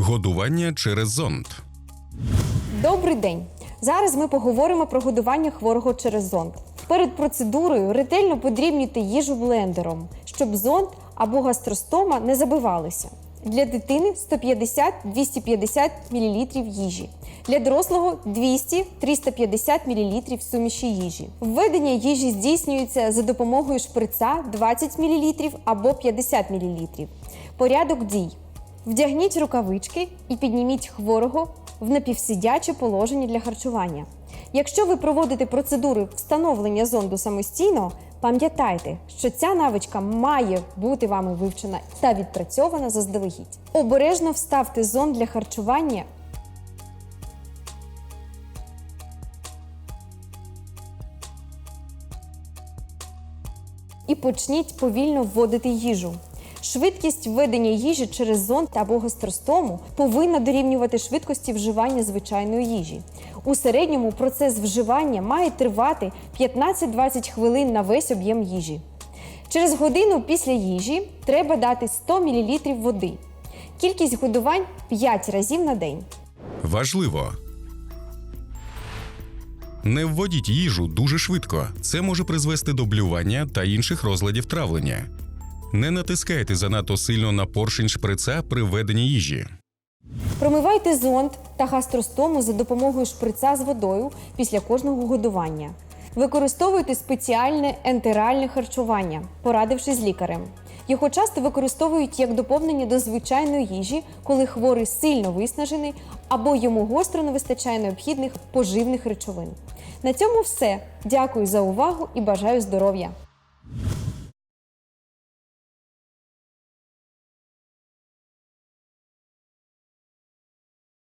Годування через зонд. Добрий день! Зараз ми поговоримо про годування хворого через зонд. Перед процедурою ретельно подрібнюйте їжу блендером, щоб зонд або гастростома не забивалися. Для дитини 150-250 мл їжі. Для дорослого 200-350 мл суміші їжі. Введення їжі здійснюється за допомогою шприца 20 мл або 50 мл. Порядок дій. Вдягніть рукавички і підніміть хворого в напівсидяче положення для харчування. Якщо ви проводите процедури встановлення зонду самостійно, пам'ятайте, що ця навичка має бути вами вивчена та відпрацьована заздалегідь. Обережно вставте зонд для харчування і почніть повільно вводити їжу. Швидкість введення їжі через зонд або гастростому повинна дорівнювати швидкості вживання звичайної їжі. У середньому процес вживання має тривати 15-20 хвилин на весь об'єм їжі. Через годину після їжі треба дати 100 мл води. Кількість годувань 5 разів на день. Важливо. Не вводіть їжу дуже швидко. Це може призвести до блювання та інших розладів травлення. Не натискайте занадто сильно на поршень шприца при введенні їжі. Промивайте зонд та гастростому за допомогою шприца з водою після кожного годування. Використовуйте спеціальне ентеральне харчування, порадившись з лікарем. Його часто використовують як доповнення до звичайної їжі, коли хворий сильно виснажений або йому гостро не вистачає необхідних поживних речовин. На цьому все. Дякую за увагу і бажаю здоров'я!